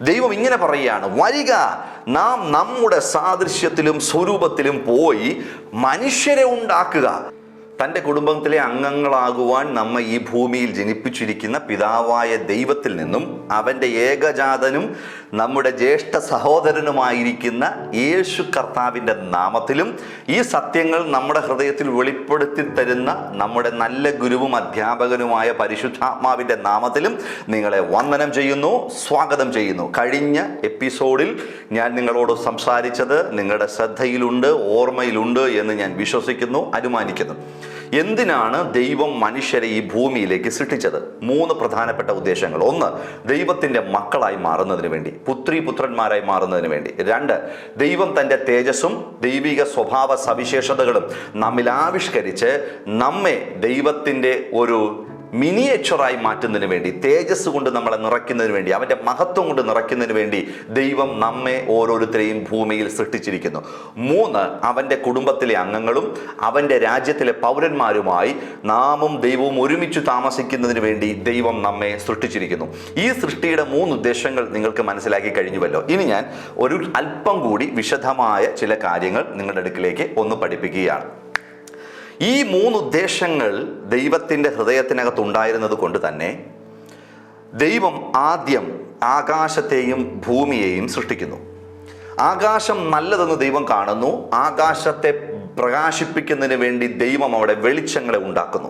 ദൈവം ഇങ്ങനെ പറയുകയാണ് വരിക നാം നമ്മുടെ സാദൃശ്യത്തിലും സ്വരൂപത്തിലും പോയി മനുഷ്യരെ ഉണ്ടാക്കുക. തന്റെ കുടുംബത്തിലെ അംഗങ്ങളാകുവാൻ നമ്മെ ഈ ഭൂമിയിൽ ജനിപ്പിച്ചിരിക്കുന്ന പിതാവായ ദൈവത്തിൽ നിന്നും അവന്റെ ഏകജാതനും നമ്മുടെ ജ്യേഷ്ഠ സഹോദരനുമായിരിക്കുന്ന യേശു കർത്താവിന്റെ നാമത്തിലും ഈ സത്യങ്ങൾ നമ്മുടെ ഹൃദയത്തിൽ വെളിപ്പെടുത്തി തരുന്ന നമ്മുടെ നല്ല ഗുരുവും അധ്യാപകനുമായ പരിശുദ്ധാത്മാവിന്റെ നാമത്തിലും നിങ്ങളെ വന്ദനം ചെയ്യുന്നു സ്വാഗതം ചെയ്യുന്നു. കഴിഞ്ഞ എപ്പിസോഡിൽ ഞാൻ നിങ്ങളോട് സംസാരിച്ചത് നിങ്ങളുടെ ശ്രദ്ധയിലുണ്ട് ഓർമ്മയിലുണ്ട് എന്ന് ഞാൻ വിശ്വസിക്കുന്നു അനുമാനിക്കുന്നു. എന്തിനാണ് ദൈവം മനുഷ്യരെ ഈ ഭൂമിയിലേക്ക് സൃഷ്ടിച്ചത്? മൂന്ന് പ്രധാനപ്പെട്ട ഉദ്ദേശങ്ങൾ. ഒന്ന് ദൈവത്തിന്റെ മക്കളായി മാറുന്നതിന് വേണ്ടി പുത്രി പുത്രന്മാരായി മാറുന്നതിന് വേണ്ടി. രണ്ട് ദൈവം തന്റെ തേജസ്സും ദൈവിക സ്വഭാവ സവിശേഷതകളും നമ്മിൽ ആവിഷ്കരിച്ച് നമ്മെ ദൈവത്തിന്റെ ഒരു മിനിയേച്ചറായി മാറ്റുന്നതിന് വേണ്ടി തേജസ് കൊണ്ട് നമ്മളെ നിറയ്ക്കുന്നതിന് വേണ്ടി അവന്റെ മഹത്വം കൊണ്ട് നിറയ്ക്കുന്നതിന് വേണ്ടി ദൈവം നമ്മെ ഓരോരുത്തരെയും ഭൂമിയിൽ സൃഷ്ടിച്ചിരിക്കുന്നു. മൂന്ന് അവന്റെ കുടുംബത്തിലെ അംഗങ്ങളും അവന്റെ രാജ്യത്തിലെ പൗരന്മാരുമായി നാമും ദൈവവും ഒരുമിച്ച് താമസിക്കുന്നതിന് വേണ്ടി ദൈവം നമ്മെ സൃഷ്ടിച്ചിരിക്കുന്നു. ഈ സൃഷ്ടിയുടെ മൂന്ന് ഉദ്ദേശങ്ങൾ നിങ്ങൾക്ക് മനസ്സിലാക്കി കഴിഞ്ഞുവല്ലോ. ഇനി ഞാൻ ഒരു അല്പം കൂടി വിശദമായ ചില കാര്യങ്ങൾ നിങ്ങളുടെ അടുക്കിലേക്ക് ഒന്ന് പഠിപ്പിക്കുകയാണ്. ഈ മൂന്ന് ഉദ്ദേശങ്ങൾ ദൈവത്തിന്റെ ഹൃദയത്തിനകത്ത് ഉണ്ടായിരുന്നത് കൊണ്ട് തന്നെ ദൈവം ആദ്യം ആകാശത്തെയും ഭൂമിയെയും സൃഷ്ടിക്കുന്നു. ആകാശം നല്ലതെന്ന് ദൈവം കാണുന്നു. ആകാശത്തെ പ്രകാശിപ്പിക്കുന്നതിന് വേണ്ടി ദൈവം അവിടെ വെളിച്ചങ്ങളെ ഉണ്ടാക്കുന്നു.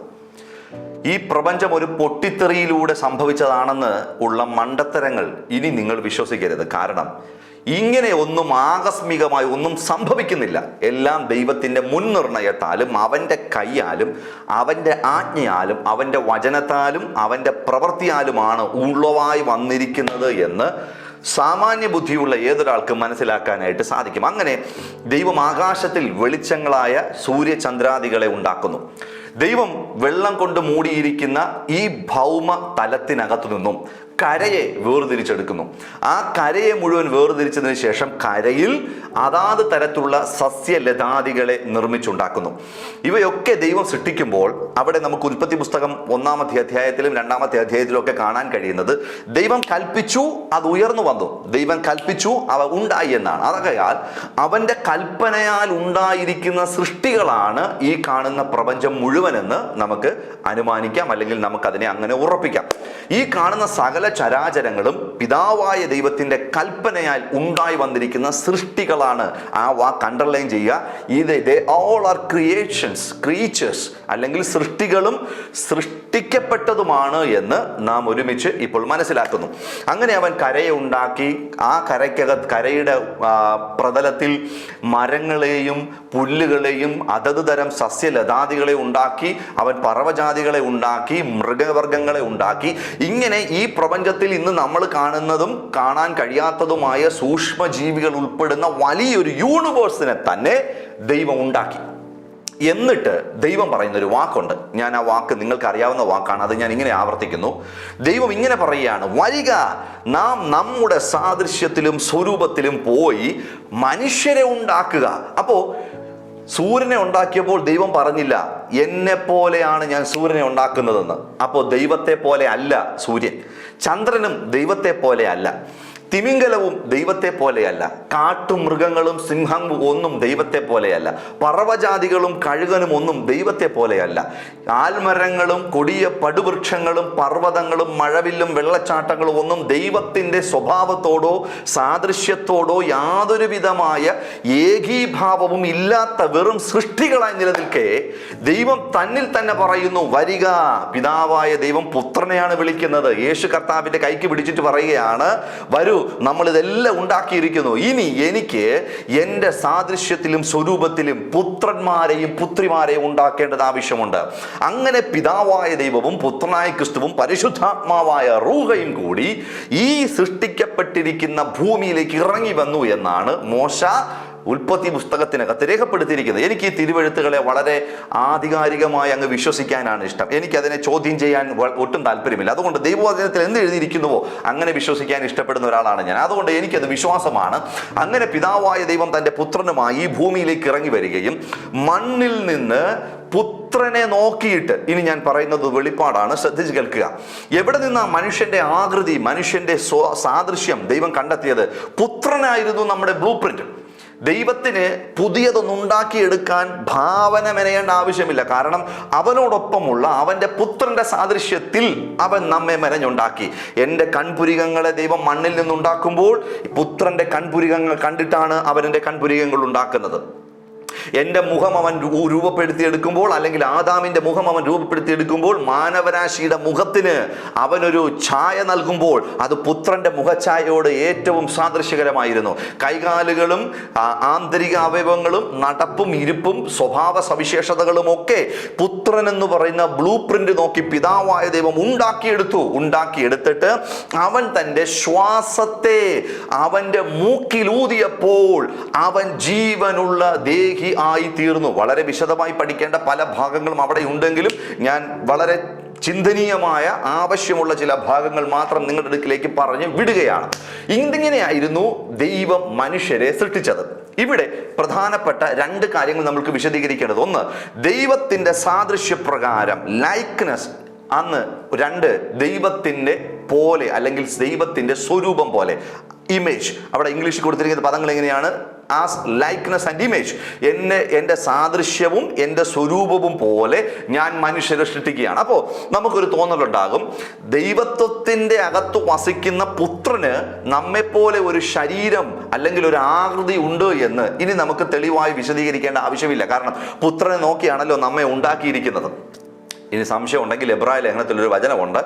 ഈ പ്രപഞ്ചം ഒരു പൊട്ടിത്തെറിയിലൂടെ സംഭവിച്ചതാണെന്ന് ഉള്ള മണ്ടത്തരങ്ങൾ ഇനി നിങ്ങൾ വിശ്വസിക്കരുത്. കാരണം ഇങ്ങനെ ഒന്നും ആകസ്മികമായി ഒന്നും സംഭവിക്കുന്നില്ല. എല്ലാം ദൈവത്തിന്റെ മുൻനിർണയത്താലും അവന്റെ കൈയാലും അവന്റെ ആജ്ഞയാലും അവന്റെ വചനത്താലും അവന്റെ പ്രവൃത്തിയാലുമാണ് ഉള്ളവായി വന്നിരിക്കുന്നത് എന്ന് സാമാന്യ ബുദ്ധിയുള്ള ഏതൊരാൾക്കും മനസ്സിലാക്കാനായിട്ട് സാധിക്കും. അങ്ങനെ ദൈവം ആകാശത്തിൽ വെളിച്ചങ്ങളായ സൂര്യചന്ദ്രാദികളെ ഉണ്ടാക്കുന്നു. ദൈവം വെള്ളം കൊണ്ട് മൂടിയിരിക്കുന്ന ഈ ഭൗമ തലത്തിനകത്തു നിന്നും കരയെ വേർതിരിച്ചെടുക്കുന്നു. ആ കരയെ മുഴുവൻ വേർതിരിച്ചതിന് ശേഷം കരയിൽ അതാത് തരത്തിലുള്ള സസ്യലതാദികളെ നിർമ്മിച്ചുണ്ടാക്കുന്നു. ഇവയൊക്കെ ദൈവം സൃഷ്ടിക്കുമ്പോൾ അവിടെ നമുക്ക് ഉൽപ്പത്തി പുസ്തകം ഒന്നാമത്തെ അധ്യായത്തിലും രണ്ടാമത്തെ അധ്യായത്തിലും ഒക്കെ കാണാൻ കഴിയുന്നത് ദൈവം കൽപ്പിച്ചു അത് ഉയർന്നു വന്നു. ദൈവം കൽപ്പിച്ചു അവ ഉണ്ടായി എന്നാണ്. അതകയാൽ അവന്റെ കൽപ്പനയാൽ ഉണ്ടായിരിക്കുന്ന സൃഷ്ടികളാണ് ഈ കാണുന്ന പ്രപഞ്ചം മുഴുവനെന്ന് നമുക്ക് അനുമാനിക്കാം അല്ലെങ്കിൽ നമുക്കതിനെ അങ്ങനെ ഉറപ്പിക്കാം. ഈ കാണുന്ന സകല ചരാചരങ്ങളും പിതാവായ ദൈവത്തിന്റെ കൽപ്പനയാൽ ഉണ്ടായി വന്നിരിക്കുന്ന സൃഷ്ടികളാണ് ആ വാക്ക് അണ്ടർലൈൻ ചെയ്യുക. ഇത് they all are creations creatures അല്ലെങ്കിൽ സൃഷ്ടികളും സൃഷ്ടിക്കപ്പെട്ടതുമാണ് എന്ന് നാം ഒരുമിച്ച് ഇപ്പോൾ മനസ്സിലാക്കുന്നു. അങ്ങനെ അവൻ കരയെ ഉണ്ടാക്കി ആ കരയ്ക്കകത്ത് കരയുടെ പ്രതലത്തിൽ മരങ്ങളെയും പുല്ലുകളെയും അതത് തരം സസ്യലതാദികളെ ഉണ്ടാക്കി അവൻ പറവജാതികളെ ഉണ്ടാക്കി മൃഗവർഗങ്ങളെ ഉണ്ടാക്കി. ഇങ്ങനെ ഈ പ്രപഞ്ചത്തിൽ ഇന്ന് നമ്മൾ കാണുന്നതും കാണാൻ കഴിയാത്തതുമായ സൂക്ഷ്മജീവികൾ ഉൾപ്പെടുന്ന വലിയൊരു യൂണിവേഴ്സിനെ തന്നെ ദൈവം ഉണ്ടാക്കി. എന്നിട്ട് ദൈവം പറയുന്ന ഒരു വാക്കുണ്ട്. ഞാൻ ആ വാക്ക് നിങ്ങൾക്ക് അറിയാവുന്ന വാക്കാണ്. അത് ഞാൻ ഇങ്ങനെ ആവർത്തിക്കുന്നു. ദൈവം ഇങ്ങനെ പറയുകയാണ്. വരിക നാം നമ്മുടെ സാദൃശ്യത്തിലും സ്വരൂപത്തിലും പോയി മനുഷ്യരെ ഉണ്ടാക്കുക. അപ്പോൾ സൂര്യനെ ഉണ്ടാക്കിയപ്പോൾ ദൈവം പറഞ്ഞില്ല എന്നെ പോലെയാണ് ഞാൻ സൂര്യനെ ഉണ്ടാക്കുന്നതെന്ന്. അപ്പോൾ ദൈവത്തെ പോലെ അല്ല സൂര്യൻ. ചന്ദ്രനും ദൈവത്തെ പോലെ അല്ല. തിമിംഗലവും ദൈവത്തെ പോലെയല്ല. കാട്ടുമൃഗങ്ങളും സിംഹം ഒന്നും ദൈവത്തെ പോലെയല്ല. പർവജാതികളും കഴുകനും ഒന്നും ദൈവത്തെ പോലെയല്ല. ആൽമരങ്ങളും കൊടിയ പടുവൃക്ഷങ്ങളും പർവതങ്ങളും മഴവില്ലും വെള്ളച്ചാട്ടങ്ങളും ഒന്നും ദൈവത്തിന്റെ സ്വഭാവത്തോടോ സാദൃശ്യത്തോടോ യാതൊരുവിധമായ ഏകീഭാവവും ഇല്ലാത്ത വെറും സൃഷ്ടികളായി നിലനിൽക്കെ ദൈവം തന്നിൽ തന്നെ പറയുന്നു വരിക പിതാവായ ദൈവം പുത്രനെയാണ് വിളിക്കുന്നത്. യേശു കർത്താവിന്റെ കൈക്ക് പിടിച്ചിട്ട് പറയുകയാണ് വരൂ നമ്മൾ ഇതെല്ലാം ഉണ്ടാക്കിയിരിക്കുന്നു. ഇനി എനിക്ക് എന്റെ സാദൃശ്യത്തിലും സ്വരൂപത്തിലും പുത്രന്മാരെയും പുത്രിമാരെയും ഉണ്ടാക്കേണ്ടത് ആവശ്യമുണ്ട്. അങ്ങനെ പിതാവായ ദൈവവും പുത്രനായ ക്രിസ്തുവും പരിശുദ്ധാത്മാവായ റൂഹയും കൂടി ഈ സൃഷ്ടിക്കപ്പെട്ടിരിക്കുന്ന ഭൂമിയിലേക്ക് ഇറങ്ങി വന്നു എന്നാണ് മോശ ഉൽപ്പത്തി പുസ്തകത്തിനകത്ത് രേഖപ്പെടുത്തിയിരിക്കുന്നത്. എനിക്ക് ഈ തിരുവഴുത്തുകളെ വളരെ ആധികാരികമായി അങ്ങ് വിശ്വസിക്കാനാണ് ഇഷ്ടം. എനിക്കതിനെ ചോദ്യം ചെയ്യാൻ ഒട്ടും താല്പര്യമില്ല. അതുകൊണ്ട് ദൈവവചനത്തിൽ എന്ത് എഴുതിയിരിക്കുന്നുവോ അങ്ങനെ വിശ്വസിക്കാൻ ഇഷ്ടപ്പെടുന്ന ഒരാളാണ് ഞാൻ. അതുകൊണ്ട് എനിക്കത് വിശ്വാസമാണ്. അങ്ങനെ പിതാവായ ദൈവം തന്റെ പുത്രനുമായി ഈ ഭൂമിയിലേക്ക് ഇറങ്ങി വരികയും മണ്ണിൽ നിന്ന് പുത്രനെ നോക്കിയിട്ട് ഇനി ഞാൻ പറയുന്നത് വെളിപ്പാടാണ് ശ്രദ്ധിച്ച് കേൾക്കുക. എവിടെ നിന്നാ മനുഷ്യന്റെ ആകൃതി മനുഷ്യന്റെ സാദൃശ്യം ദൈവം കണ്ടെത്തിയത്? പുത്രനായിരുന്നു നമ്മുടെ ബ്ലൂ പ്രിന്റ്. ദൈവത്തിന് പുതിയതൊന്നും ഉണ്ടാക്കിയെടുക്കാൻ ഭാവന മെനയേണ്ട ആവശ്യമില്ല. കാരണം അവനോടൊപ്പമുള്ള അവന്റെ പുത്രന്റെ സാദൃശ്യത്തിൽ അവൻ നമ്മെ മെനഞ്ഞുണ്ടാക്കി. എന്റെ കൺപുരികങ്ങളെ ദൈവം മണ്ണിൽ നിന്നുണ്ടാക്കുമ്പോൾ പുത്രന്റെ കൺപുരികങ്ങൾ കണ്ടിട്ടാണ് അവന്റെ കൺപുരികങ്ങൾ ഉണ്ടാക്കുന്നത് എന്റെ മുഖം അവൻ രൂപപ്പെടുത്തി രൂപപ്പെടുത്തിയെടുക്കുമ്പോൾ അല്ലെങ്കിൽ ആദാമിന്റെ മുഖം അവൻ രൂപപ്പെടുത്തിയെടുക്കുമ്പോൾ മാനവരാശിയുടെ മുഖത്തിന് അവനൊരു ഛായ നൽകുമ്പോൾ അത് പുത്രന്റെ മുഖഛായയോട് ഏറ്റവും സാദൃശ്യകരമായിരുന്നു. കൈകാലുകളും ആന്തരിക അവയവങ്ങളും നടപ്പും ഇരിപ്പും സ്വഭാവ സവിശേഷതകളും ഒക്കെ പുത്രൻ എന്ന് പറയുന്ന ബ്ലൂ പ്രിന്റ് നോക്കി പിതാവായ ദൈവം ഉണ്ടാക്കിയെടുത്തു. ഉണ്ടാക്കിയെടുത്തിട്ട് അവൻ തന്റെ ശ്വാസത്തെ അവന്റെ മൂക്കിലൂതിയപ്പോൾ അവൻ ജീവനുള്ള ദേഹി ആയി തീർന്നു. വളരെ വിശദമായി പഠിക്കേണ്ട പല ഭാഗങ്ങളും അവിടെ ഉണ്ടെങ്കിലും ഞാൻ വളരെ ചിന്തനീയമായ ആവശ്യമുള്ള ചില ഭാഗങ്ങൾ മാത്രം നിങ്ങളുടെ അടുക്കിലേക്ക് പറഞ്ഞ് വിടുകയാണ്. ഇങ്ങനെയായിരുന്നു ദൈവം മനുഷ്യരെ സൃഷ്ടിച്ചത്. ഇവിടെ പ്രധാനപ്പെട്ട രണ്ട് കാര്യങ്ങൾ നമ്മൾക്ക് വിശദീകരിക്കേണ്ടത്. ഒന്ന് ദൈവത്തിന്റെ സാദൃശ്യപ്രകാരം ലൈക്ക്നെസ് അന്ന് രണ്ട് ദൈവത്തിന്റെ പോലെ അല്ലെങ്കിൽ ദൈവത്തിന്റെ സ്വരൂപം പോലെ. ഇമേജ് അവിടെ ഇംഗ്ലീഷിൽ കൊടുത്തിരിക്കുന്ന പദങ്ങൾ എങ്ങനെയാണ്? ആസ് ലൈക്ക്നെസ് ആൻഡ് ഇമേജ് എന്നെ എന്റെ സാദൃശ്യവും എന്റെ സ്വരൂപവും പോലെ ഞാൻ മനുഷ്യരെ സൃഷ്ടിക്കുകയാണ്. അപ്പോൾ നമുക്കൊരു തോന്നലുണ്ടാകും. ദൈവത്വത്തിന്റെ അകത്ത് വസിക്കുന്ന പുത്രന് നമ്മെപ്പോലെ ഒരു ശരീരം അല്ലെങ്കിൽ ഒരു ആകൃതി ഉണ്ട് എന്ന് ഇനി നമുക്ക് തെളിവായി വിശദീകരിക്കേണ്ട ആവശ്യമില്ല. കാരണം പുത്രനെ നോക്കിയാണല്ലോ നമ്മെ ഉണ്ടാക്കിയിരിക്കുന്നത്. ഇനി സംശയം ഉണ്ടെങ്കിൽ എബ്രായ ലേഖനത്തിൽ ഒരു വചനമുണ്ട്.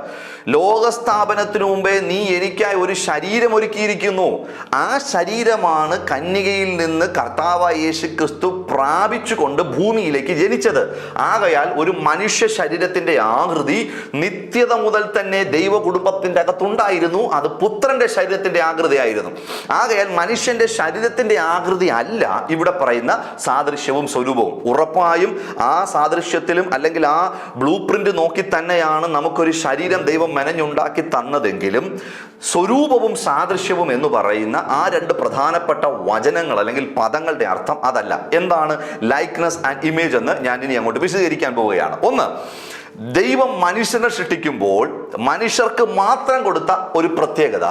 ലോകസ്ഥാപനത്തിനു മുമ്പേ നീ എനിക്കായി ഒരു ശരീരം ഒരുക്കിയിരിക്കുന്നു. ആ ശരീരമാണ് കന്യകയിൽ നിന്ന് കർത്താവായ യേശു ക്രിസ്തു പ്രാപിച്ചുകൊണ്ട് ഭൂമിയിലേക്ക് ജനിച്ചത്. ആകയാൽ ഒരു മനുഷ്യ ശരീരത്തിന്റെ ആകൃതി നിത്യത മുതൽ തന്നെ ദൈവ കുടുംബത്തിന്റെ അകത്തുണ്ടായിരുന്നു. അത് പുത്രന്റെ ശരീരത്തിന്റെ ആകൃതിയായിരുന്നു. ആകയാൽ മനുഷ്യന്റെ ശരീരത്തിന്റെ ആകൃതി അല്ല ഇവിടെ പറയുന്ന സാദൃശ്യവും സ്വരൂപവും. ഉറപ്പായും ആ സാദൃശ്യത്തിലും അല്ലെങ്കിൽ ആ ബ്ലൂ പ്രിന്റ് നോക്കി തന്നെയാണ് നമുക്കൊരു ശരീരം ദൈവം മെനഞ്ഞുണ്ടാക്കി തന്നതെങ്കിലും സ്വരൂപവും സാദൃശ്യവും എന്ന് പറയുന്ന ആ രണ്ട് പ്രധാനപ്പെട്ട വചനങ്ങൾ അല്ലെങ്കിൽ പദങ്ങളുടെ അർത്ഥം അതല്ല. എന്താണ്? ലൈക്ക്നെസ് ആൻഡ് ഇമേജ് എന്ന് ഞാൻ ഇനി അങ്ങോട്ട് വിശദീകരിക്കാൻ പോവുകയാണ്. ഒന്ന് ദൈവം മനുഷ്യനെ സൃഷ്ടിക്കുമ്പോൾ മനുഷ്യർക്ക് മാത്രം കൊടുത്ത ഒരു പ്രത്യേകത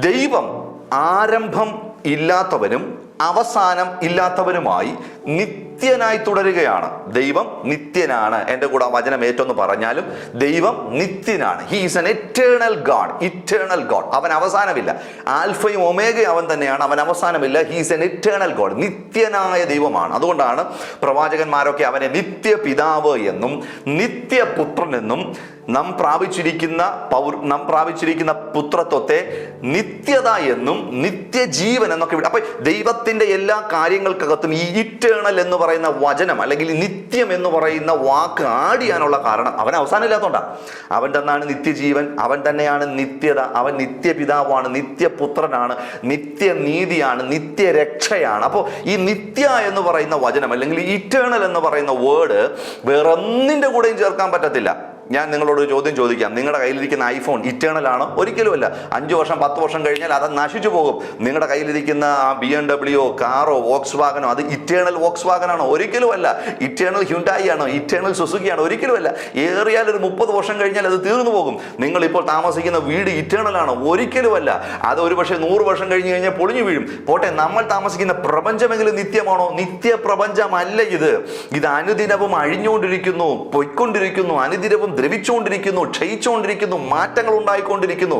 ദൈവം ആരംഭം ഇല്ലാത്തവനും അവസാനം ഇല്ലാത്തവരുമായി നിത്യനായി തുടരുകയാണ്. ദൈവം നിത്യനാണ്. എന്റെ കൂടെ വചനം ഏറ്റൊന്ന് പറഞ്ഞാലും ദൈവം നിത്യനാണ്. He is an eternal god eternal god അവൻ അവസാനമില്ല. ആൽഫയും ഒമേഗയും അവൻ തന്നെയാണ്. അവൻ അവസാനമില്ല. ഹീസ് എൻ എറ്റേണൽ ഗോഡ് നിത്യനായ ദൈവമാണ്. അതുകൊണ്ടാണ് പ്രവാചകന്മാരൊക്കെ അവനെ നിത്യ പിതാവ് എന്നും നിത്യപുത്രൻ എന്നും നാം പ്രാപിച്ചിരിക്കുന്ന പൗർ നാം പ്രാപിച്ചിരിക്കുന്ന പുത്രത്വത്തെ നിത്യത എന്നും നിത്യജീവൻ എന്നൊക്കെ അപ്പൊ അപ്പൊ ദൈവത്തിന്റെ എല്ലാ കാര്യങ്ങൾക്കകത്തും ഈ ഇറ്റേണൽ എന്ന് പറയുന്ന വചനം അല്ലെങ്കിൽ നിത്യം എന്ന് പറയുന്ന വാക്ക് ആടിയാനുള്ള കാരണം അവൻ അവസാനമില്ലാത്തതുകൊണ്ടാണ് അവൻ തന്നാണ് നിത്യജീവൻ അവൻ തന്നെയാണ് നിത്യത അവൻ നിത്യപിതാവാണ് നിത്യപുത്രനാണ് നിത്യനീതിയാണ് നിത്യരക്ഷയാണ്. അപ്പോൾ ഈ നിത്യ എന്ന് പറയുന്ന വചനം അല്ലെങ്കിൽ ഇറ്റേണൽ എന്ന് പറയുന്ന വേർഡ് വേറൊന്നിന്റെ കൂടെയും ചേർക്കാൻ പറ്റത്തില്ല. ഞാൻ നിങ്ങളോട് ഒരു ചോദ്യം ചോദിക്കാം. നിങ്ങളുടെ കയ്യിലിരിക്കുന്ന ഐഫോൺ ഇറ്റേണൽ ആണോ? ഒരിക്കലുമല്ല അഞ്ച് വർഷം പത്ത് വർഷം കഴിഞ്ഞാൽ അത് നശിച്ചു പോകും. നിങ്ങളുടെ കയ്യിലിരിക്കുന്ന ആ ബി എം ഡബ്ല്യു കാറോ വോക്സ് വാഗനോ അത് ഇറ്റേണൽ വോക്സ് വാഗനാണോ ഒരിക്കലുമല്ല ഇറ്റേണൽ ഹ്യുണ്ടായി ആണോ? ഇറ്റേണൽ സുസുക്കി ആണോ? ഒരിക്കലുമല്ല ഏറിയാൽ ഒരു മുപ്പത് വർഷം കഴിഞ്ഞാൽ അത് തീർന്നു പോകും. നിങ്ങൾ ഇപ്പോൾ താമസിക്കുന്ന വീട് ഇറ്റേണൽ ആണോ? ഒരിക്കലുമല്ല അത് ഒരു പക്ഷേ നൂറ് വർഷം കഴിഞ്ഞ് കഴിഞ്ഞാൽ പൊളിഞ്ഞു വീഴും. പോട്ടെ നമ്മൾ താമസിക്കുന്ന പ്രപഞ്ചമെങ്കിലും നിത്യമാണോ? നിത്യ പ്രപഞ്ചമല്ല ഇത്. ഇത് അനുദിനവും അഴിഞ്ഞുകൊണ്ടിരിക്കുന്നു പൊയ്ക്കൊണ്ടിരിക്കുന്നു അനുദിനവും ദ്രവിച്ചുകൊണ്ടിരിക്കുന്നു ക്ഷയിച്ചുകൊണ്ടിരിക്കുന്നു മാറ്റങ്ങൾ ഉണ്ടായിക്കൊണ്ടിരിക്കുന്നു.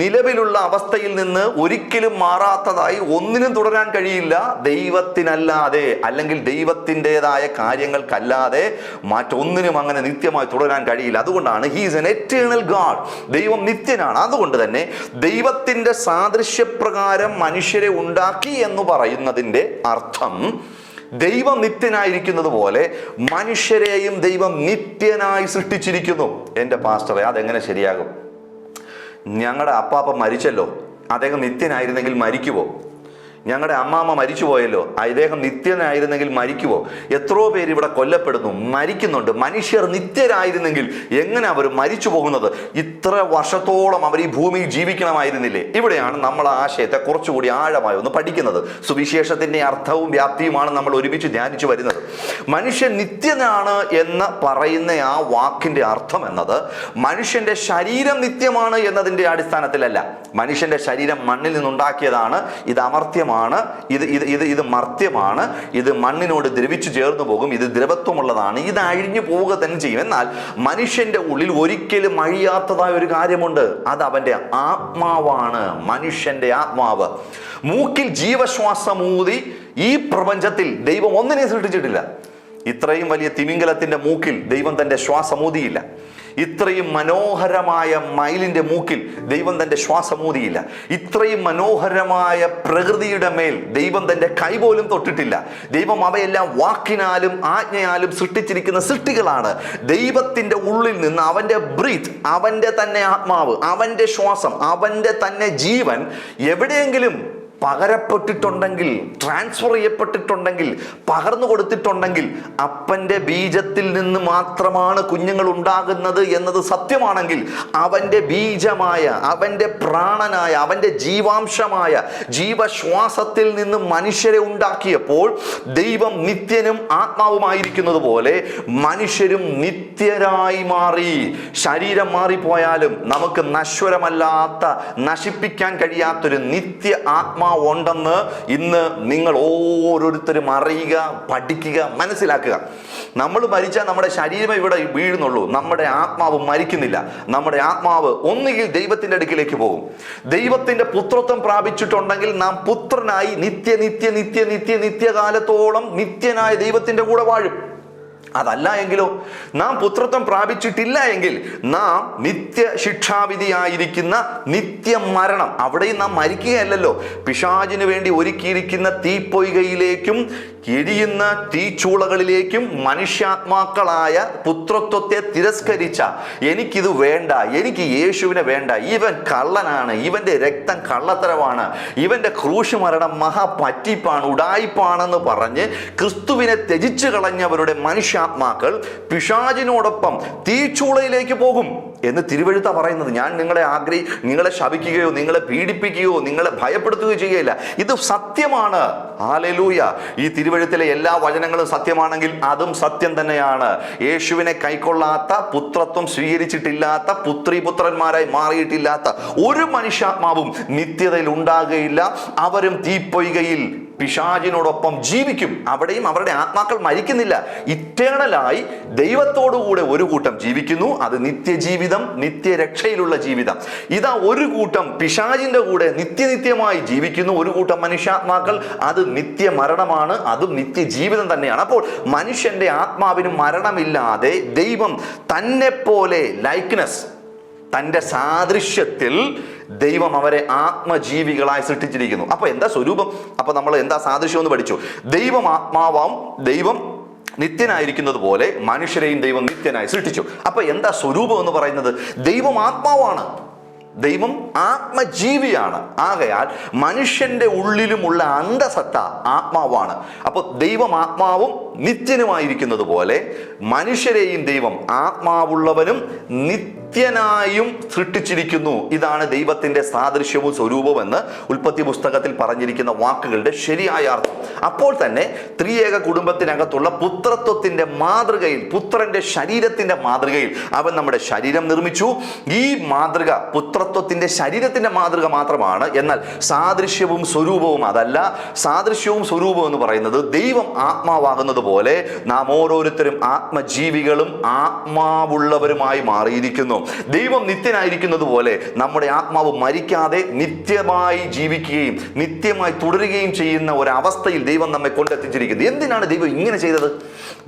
നിലവിലുള്ള അവസ്ഥയിൽ നിന്ന് ഒരിക്കലും മാറാത്തതായി ഒന്നിനും തുടരാൻ കഴിയില്ല. ദൈവത്തിനല്ലാതെ അല്ലെങ്കിൽ ദൈവത്തിന്റെതായ കാര്യങ്ങൾക്കല്ലാതെ മറ്റൊന്നിനും അങ്ങനെ നിത്യമായി തുടരാൻ കഴിയില്ല. അതുകൊണ്ടാണ് ഹീസ് എൻ എറ്റേണൽ ഗാഡ് ദൈവം നിത്യനാണ്. അതുകൊണ്ട് തന്നെ ദൈവത്തിന്റെ സാദൃശ്യപ്രകാരം മനുഷ്യരെ ഉണ്ടാക്കി എന്ന് പറയുന്നതിന്റെ അർത്ഥം ദൈവം നിത്യനായിരിക്കുന്നത് പോലെ മനുഷ്യരെയും ദൈവം നിത്യനായി സൃഷ്ടിച്ചിരിക്കുന്നു. എന്റെ പാസ്റ്ററെ അതെങ്ങനെ ശരിയാകും? ഞങ്ങളുടെ അപ്പാപ്പ മരിച്ചല്ലോ. അദ്ദേഹം നിത്യനായിരുന്നെങ്കിൽ മരിക്കുമോ ഞങ്ങളുടെ അമ്മാമ്മ മരിച്ചുപോയല്ലോ. ഇദ്ദേഹം നിത്യനായിരുന്നെങ്കിൽ മരിക്കുവോ? എത്രയോ പേര് ഇവിടെ കൊല്ലപ്പെടുന്നു മരിക്കുന്നുണ്ട്. മനുഷ്യർ നിത്യരായിരുന്നെങ്കിൽ എങ്ങനെ അവർ മരിച്ചു പോകുന്നത് ഇത്ര വർഷത്തോളം അവർ ഈ ഭൂമിയിൽ ജീവിക്കണമായിരുന്നില്ലേ? ഇവിടെയാണ് നമ്മൾ ആ ആശയത്തെ കുറച്ചുകൂടി ആഴമായി ഒന്ന് പഠിക്കുന്നത്. സുവിശേഷത്തിന്റെ അർത്ഥവും വ്യാപ്തിയുമാണ് നമ്മൾ ഒരുമിച്ച് ധ്യാനിച്ചു വരുന്നത്. മനുഷ്യൻ നിത്യനാണ് എന്ന് പറയുന്ന ആ വാക്കിന്റെ അർത്ഥം എന്നത് മനുഷ്യന്റെ ശരീരം നിത്യമാണ് എന്നതിന്റെ അടിസ്ഥാനത്തിലല്ല. മനുഷ്യന്റെ ശരീരം മണ്ണിൽ നിന്നുണ്ടാക്കിയതാണ്. ഇത് അമർത്യമാണ്. ഇത് ഇത് ഇത് ഇത് മർത്യമാണ്. ഇത് മണ്ണിനോട് ദ്രവിച്ചു ചേർന്നു പോകും. ഇത് ദ്രവത്വമുള്ളതാണ്. ഇത് അഴിഞ്ഞു പോവുക തന്നെ ചെയ്യും. എന്നാൽ മനുഷ്യന്റെ ഉള്ളിൽ ഒരിക്കലും അഴിയാത്തതായ ഒരു കാര്യമുണ്ട്. അത് അവന്റെ ആത്മാവാണ്. മനുഷ്യന്റെ ആത്മാവ്. മൂക്കിൽ ജീവശ്വാസമൂതി ഈ പ്രപഞ്ചത്തിൽ ദൈവം ഒന്നിനെ സൃഷ്ടിച്ചിട്ടില്ല. ഇത്രയും വലിയ തിമിംഗലത്തിന്റെ മൂക്കിൽ ദൈവം തന്റെ ശ്വാസമൂതിയില്ല. ഇത്രയും മനോഹരമായ മയിലിന്റെ മൂക്കിൽ ദൈവം തന്റെ ശ്വാസമൂതിയില്ല. ഇത്രയും മനോഹരമായ പ്രകൃതിയുടെ മേൽ ദൈവം തന്റെ കൈ പോലും തൊട്ടിട്ടില്ല. ദൈവം അവയെല്ലാം വാക്കിനാലും ആജ്ഞയാലും സൃഷ്ടിച്ചിരിക്കുന്ന സൃഷ്ടികളാണ്. ദൈവത്തിന്റെ ഉള്ളിൽ നിന്ന് അവന്റെ ബ്രീത്ത് അവന്റെ തന്നെ ആത്മാവ് അവന്റെ ശ്വാസം അവന്റെ തന്നെ ജീവൻ എവിടെയെങ്കിലും പകരപ്പെട്ടിട്ടുണ്ടെങ്കിൽ ട്രാൻസ്ഫർ ചെയ്യപ്പെട്ടിട്ടുണ്ടെങ്കിൽ പകർന്നു കൊടുത്തിട്ടുണ്ടെങ്കിൽ അപ്പന്റെ ബീജത്തിൽ നിന്ന് മാത്രമാണ് കുഞ്ഞുങ്ങൾ ഉണ്ടാകുന്നത് എന്നത് സത്യമാണെങ്കിൽ അവന്റെ ബീജമായ അവന്റെ പ്രാണനായ അവന്റെ ജീവാംശമായ ജീവശ്വാസത്തിൽ നിന്ന് മനുഷ്യരെ ഉണ്ടാക്കിയപ്പോൾ ദൈവം നിത്യനും ആത്മാവുമായിരിക്കുന്നത് പോലെ മനുഷ്യരും നിത്യരായി മാറി. ശരീരം മാറിപ്പോയാലും നമുക്ക് നശ്വരമല്ലാത്ത നശിപ്പിക്കാൻ കഴിയാത്തൊരു നിത്യ ആത്മാവ് ഉണ്ടെന്ന് ഇന്ന് നിങ്ങൾ ഓരോരുത്തരും അറിയുക പഠിക്കുക മനസ്സിലാക്കുക. നമ്മൾ മരിച്ചാൽ നമ്മുടെ ശരീരം ഇവിടെ വീഴുന്നുള്ളൂ. നമ്മുടെ ആത്മാവ് മരിക്കുന്നില്ല. നമ്മുടെ ആത്മാവ് ഒന്നുകിൽ ദൈവത്തിന്റെ അടുക്കിലേക്ക് പോകും. ദൈവത്തിന്റെ പുത്രത്വം പ്രാപിച്ചിട്ടുണ്ടെങ്കിൽ നാം പുത്രനായി നിത്യ നിത്യ നിത്യ നിത്യ നിത്യകാലത്തോളം നിത്യനായ ദൈവത്തിന്റെ കൂടെ വാഴും. അതല്ല എങ്കിലോ നാം പുത്രത്വം പ്രാപിച്ചിട്ടില്ല എങ്കിൽ നാം നിത്യ ശിക്ഷാവിധിയായിരിക്കുന്ന നിത്യ മരണം അവിടെയും നാം മരിക്കുകയല്ലല്ലോ. പിശാചിന് വേണ്ടി ഒരുക്കിയിരിക്കുന്ന തീപ്പൊയ്കയിലേക്കും എരിയുന്ന തീച്ചൂളകളിലേക്കും മനുഷ്യാത്മാക്കളായ പുത്രത്വത്തെ തിരസ്കരിച്ച എനിക്കിത് വേണ്ട എനിക്ക് യേശുവിനെ വേണ്ട. ഇവൻ കള്ളനാണ് ഇവന്റെ രക്തം കള്ളത്തരമാണ് ഇവന്റെ ക്രൂശ് മരണം മഹാപറ്റിപ്പാണ് ഉടായിപ്പാണെന്ന് പറഞ്ഞ് ക്രിസ്തുവിനെ ത്യജിച്ചു കളഞ്ഞവരുടെ മനുഷ്യാത്മാക്കൾ പിശാചിനോടൊപ്പം തീച്ചൂളയിലേക്ക് പോകും. എന്ന് തിരുവഴുത്ത പറയുന്നത്. ഞാൻ നിങ്ങളെ ആഗ്രഹി നിങ്ങളെ ശപിക്കുകയോ നിങ്ങളെ പീഡിപ്പിക്കുകയോ നിങ്ങളെ ഭയപ്പെടുത്തുകയോ ചെയ്യുകയില്ല. ഇത് സത്യമാണ്. ആലലൂയ ഈ തിരുവഴുത്തിലെ എല്ലാ വചനങ്ങളും സത്യമാണെങ്കിൽ അതും സത്യം തന്നെയാണ്. യേശുവിനെ കൈക്കൊള്ളാത്ത പുത്രത്വം സ്വീകരിച്ചിട്ടില്ലാത്ത പുത്രി പുത്രന്മാരായി മാറിയിട്ടില്ലാത്ത ഒരു മനുഷ്യാത്മാവും നിത്യതയിൽ ഉണ്ടാകുകയില്ല. അവരും തീപ്പൊയ്കയിൽ പിശാചിനോടൊപ്പം ജീവിക്കും. അവിടെയും അവരുടെ ആത്മാക്കൾ മരിക്കുന്നില്ല. ഇറ്റേണലായി ദൈവത്തോടുകൂടെ ഒരു കൂട്ടം ജീവിക്കുന്നു. അത് നിത്യജീവിതം നിത്യരക്ഷയിലുള്ള ജീവിതം. ഇതാ ഒരു കൂട്ടം പിശാചിന്റെ കൂടെ നിത്യനിത്യമായി ജീവിക്കുന്നു. ഒരു കൂട്ടം മനുഷ്യാത്മാക്കൾ അത് നിത്യ മരണമാണ് അതും നിത്യജീവിതം തന്നെയാണ്. അപ്പോൾ മനുഷ്യന്റെ ആത്മാവിന് മരണമില്ലാതെ ദൈവം തന്നെ പോലെ ലൈക്ക്നെസ് തന്റെ സാദൃശ്യത്തിൽ ദൈവം അവരെ ആത്മജീവികളായി സൃഷ്ടിച്ചിരിക്കുന്നു. അപ്പോൾ എന്താ സ്വരൂപം? അപ്പോൾ നമ്മൾ എന്താ സാദൃശ്യം എന്ന് പഠിച്ചു. ദൈവം ആത്മാവാം ദൈവം നിത്യനായിരിക്കുന്നത് പോലെ മനുഷ്യരെയും ദൈവം നിത്യനായി സൃഷ്ടിച്ചു. അപ്പോൾ എന്താ സ്വരൂപം എന്ന് പറയുന്നത്? ദൈവം ആത്മാവാണ്. ദൈവം ആത്മജീവിയാണ്. ആകയാൽ മനുഷ്യന്റെ ഉള്ളിലുമുള്ള അന്തസത്ത ആത്മാവാണ്. അപ്പോൾ ദൈവം ആത്മാവും നിത്യനുമായിരിക്കുന്നത് പോലെ മനുഷ്യരെയും ദൈവം ആത്മാവുള്ളവനും നിത്യനായും സൃഷ്ടിച്ചിരിക്കുന്നു. ഇതാണ് ദൈവത്തിന്റെ സാദൃശ്യവും സ്വരൂപവും എന്ന് ഉൽപ്പത്തി പുസ്തകത്തിൽ പറഞ്ഞിരിക്കുന്ന വാക്കുകളുടെ ശരിയായ അർത്ഥം. അപ്പോൾ തന്നെ ത്രിയേക കുടുംബത്തിനകത്തുള്ള പുത്രത്വത്തിന്റെ മാതൃകയിൽ പുത്രന്റെ ശരീരത്തിന്റെ മാതൃകയിൽ അവൻ നമ്മുടെ ശരീരം നിർമ്മിച്ചു. ഈ മാതൃക പുത്രത്വത്തിന്റെ ശരീരത്തിന്റെ മാതൃക മാത്രമാണ്. എന്നാൽ സാദൃശ്യവും സ്വരൂപവും അതല്ല. സാദൃശ്യവും സ്വരൂപവും എന്ന് പറയുന്നത് ദൈവം ആത്മാവാകുന്നത് പോലെ നാം ഓരോരുത്തരും ആത്മജീവികളും ആത്മാവുള്ളവരുമായി മാറിയിരിക്കുന്നു. ദൈവം നിത്യനായിരിക്കുന്നത് പോലെ നമ്മുടെ ആത്മാവ് മരിക്കാതെ നിത്യമായി ജീവിക്കുകയും നിത്യമായി തുടരുകയും ചെയ്യുന്ന ഒരവസ്ഥയിൽ ദൈവം നമ്മെ കൊണ്ടെത്തിച്ചിരിക്കുന്നത് എന്തിനാണ് ദൈവം ഇങ്ങനെ ചെയ്തത്?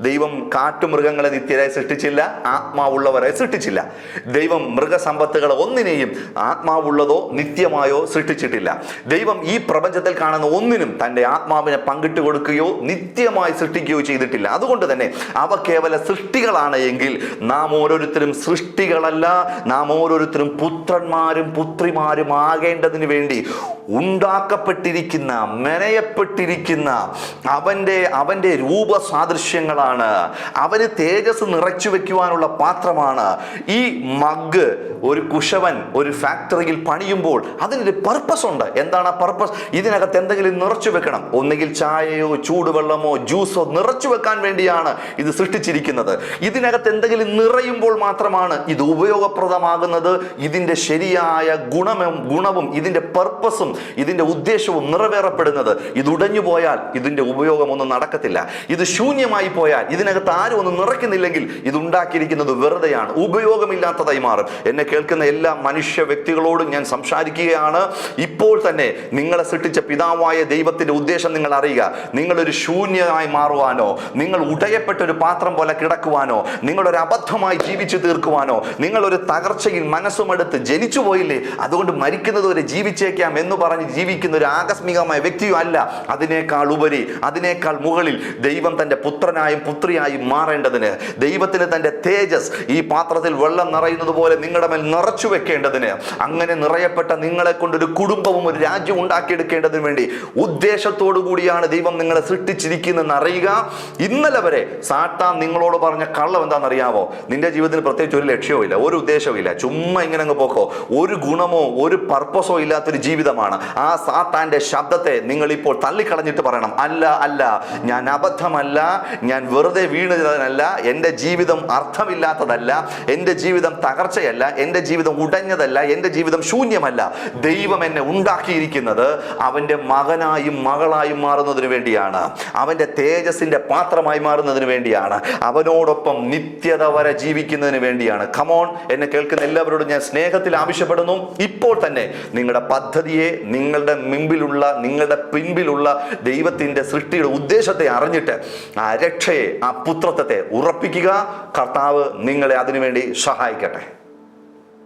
ദൈവം കാട്ടുമൃഗങ്ങളെ നിത്യരായി സൃഷ്ടിച്ചില്ല ആത്മാവുള്ളവരെ സൃഷ്ടിച്ചില്ല. ദൈവം മൃഗസമ്പത്തുകളെ ഒന്നിനെയും ആത്മാവുള്ളതോ നിത്യമായോ സൃഷ്ടിച്ചിട്ടില്ല. ദൈവം ഈ പ്രപഞ്ചത്തിൽ കാണുന്ന ഒന്നിനും തന്റെ ആത്മാവിനെ പങ്കിട്ട് കൊടുക്കുകയോ നിത്യമായി സൃഷ്ടിക്കുകയോ ചെയ്തിട്ടില്ല. അതുകൊണ്ട് തന്നെ അവ കേവല സൃഷ്ടികളാണ് എങ്കിൽ നാം ഓരോരുത്തരും സൃഷ്ടികളല്ല നാം ഓരോരുത്തരും പുത്രന്മാരും പുത്രിമാരും ആകേണ്ടതിന് വേണ്ടി ഉണ്ടാക്കപ്പെട്ടിരിക്കുന്ന മെനയപ്പെട്ടിരിക്കുന്ന അവന്റെ അവന്റെ രൂപസാദൃശ്യങ്ങളാണ്. അവന് തേജസ് നിറച്ചു വെക്കുവാനുള്ള പാത്രമാണ് ഈ മഗ്. ഒരു കുശവൻ ഒരു ഫാക്ടറിയിൽ പണിയുമ്പോൾ അതിനൊരു പർപ്പസ് ഉണ്ട്. എന്താണ് ആ പർപ്പസ് ഇതിനകത്ത് എന്തെങ്കിലും നിറച്ചു വെക്കണം. ഒന്നുകിൽ ചായയോ ചൂടുവെള്ളമോ ജ്യൂസോ നിറച്ചു വെക്കാൻ വേണ്ടിയാണ് ഇത് സൃഷ്ടിച്ചിരിക്കുന്നത്. ഇതിനകത്ത് എന്തെങ്കിലും നിറയുമ്പോൾ മാത്രമാണ് ഇത് ഉപയോഗപ്രദമാകുന്നത് ഇതിന്റെ ശരിയായ ഗുണവും ഗുണവും ഇതിന്റെ പർപ്പസും ഇതിന്റെ ഉദ്ദേശവും നിറവേറപ്പെടുന്നത്. ഇത് ഉടഞ്ഞു പോയാൽ ഇതിന്റെ ഉപയോഗമൊന്നും നടക്കത്തില്ല. ഇത് ശൂന്യമായി പോയാൽ ഇതിനകത്ത് ആരും ഒന്നും നിറയ്ക്കുന്നില്ലെങ്കിൽ ഇത് ഉണ്ടാക്കിയിരിക്കുന്നത് വെറുതെയാണ്. ഉപയോഗമില്ലാത്തതായി മാറും. എന്നെ കേൾക്കുന്ന എല്ലാ മനുഷ്യ വ്യക്തികളോടും ഞാൻ സംസാരിക്കുകയാണ്. ഇപ്പോൾ തന്നെ നിങ്ങളെ സൃഷ്ടിച്ച പിതാവായ ദൈവത്തിന്റെ ഉദ്ദേശം നിങ്ങൾ അറിയുക. നിങ്ങളൊരു ശൂന്യമായി മാറുവാനോ നിങ്ങൾ ഉടയപ്പെട്ട ഒരു പാത്രം പോലെ കിടക്കുവാനോ നിങ്ങളൊരു അബദ്ധമായി ജീവിച്ചു തീർക്കുവാനോ നിങ്ങളൊരു തകർച്ചയിൽ മനസ്സുമെടുത്ത് ജനിച്ചു പോയില്ലേ? അതുകൊണ്ട് മരിക്കുന്നത് വരെ ജീവിച്ചേക്കാം എന്ന് പറഞ്ഞ് ജീവിക്കുന്ന ഒരു ആകസ്മികമായ വ്യക്തിയും അല്ല. അതിനേക്കാൾ ഉപരി അതിനേക്കാൾ മുകളിൽ ദൈവം തന്റെ പുത്രനായും പുത്രിയായും മാറേണ്ടതിന് ദൈവത്തിന് തന്റെ തേജസ് ഈ പാത്രത്തിൽ വെള്ളം നിറയുന്നത് പോലെ നിങ്ങളുടെ മേൽ നിറച്ചു വെക്കേണ്ടതിന് അങ്ങനെ നിറയപ്പെട്ട നിങ്ങളെ കൊണ്ടൊരു കുടുംബവും ഒരു രാജ്യം ഉണ്ടാക്കിയെടുക്കേണ്ടതിന് വേണ്ടി ഉദ്ദേശത്തോടു കൂടിയാണ് ദൈവം നിങ്ങളെ സൃഷ്ടിച്ചിരിക്കുന്നതെന്ന് അറിയുക. ഇന്നലെ വരെ സാത്താൻ നിങ്ങളോട് പറഞ്ഞ കള്ളം എന്താണെന്നറിയാവോ? നിന്റെ ജീവിതത്തിന് പ്രത്യേകിച്ച് ഒരു ലക്ഷ്യവും ഇല്ല. ഒരു ഉദ്ദേശവും ഇല്ല ചുമ്മാ ഇങ്ങനെ അങ്ങ് പോക്കോ. ഒരു ഗുണമോ ഒരു പർപ്പസോ ഇല്ലാത്തൊരു ജീവിതമാണ്. ആ സാത്താന്റെ ശബ്ദത്തെ നിങ്ങൾ ഇപ്പോൾ തള്ളിക്കളഞ്ഞിട്ട് പറയണം. അല്ല അല്ല. ഞാൻ അബദ്ധമല്ല. ഞാൻ വെറുതെ വീണതല്ല എന്റെ ജീവിതം അർത്ഥമില്ലാത്തതല്ല. എന്റെ ജീവിതം തകർച്ചയല്ല. എന്റെ ജീവിതം ഉടഞ്ഞതല്ല. എന്റെ ജീവിതം ശൂന്യമല്ല. ദൈവം എന്നെ ഉണ്ടാക്കിയിരിക്കുന്നത് അവന്റെ മകനായും മകളായും മാറുന്നതിന് വേണ്ടിയാണ്. അവന്റെ തേജസ്സിന്റെ പാത്രമായി മാറുന്നതിന് വേണ്ടിയാണ്. അവനോടൊപ്പം നിത്യത വരെ ജീവിക്കുന്നതിന് വേണ്ടിയാണ്. കമോൺ എന്നെ കേൾക്കുന്ന എല്ലാവരോടും ഞാൻ സ്നേഹത്തിൽ ആവശ്യപ്പെടുന്നു. ഇപ്പോൾ തന്നെ നിങ്ങളുടെ പദ്ധതിയെ നിങ്ങളുടെ മുമ്പിലുള്ള നിങ്ങളുടെ പിൻപിലുള്ള ദൈവത്തിന്റെ സൃഷ്ടിയുടെ ഉദ്ദേശത്തെ അറിഞ്ഞിട്ട് ആ രക്ഷയെ ആ പുത്രത്വത്തെ ഉറപ്പിക്കുക. കർത്താവ് നിങ്ങളെ അതിനുവേണ്ടി സഹായിക്കട്ടെ.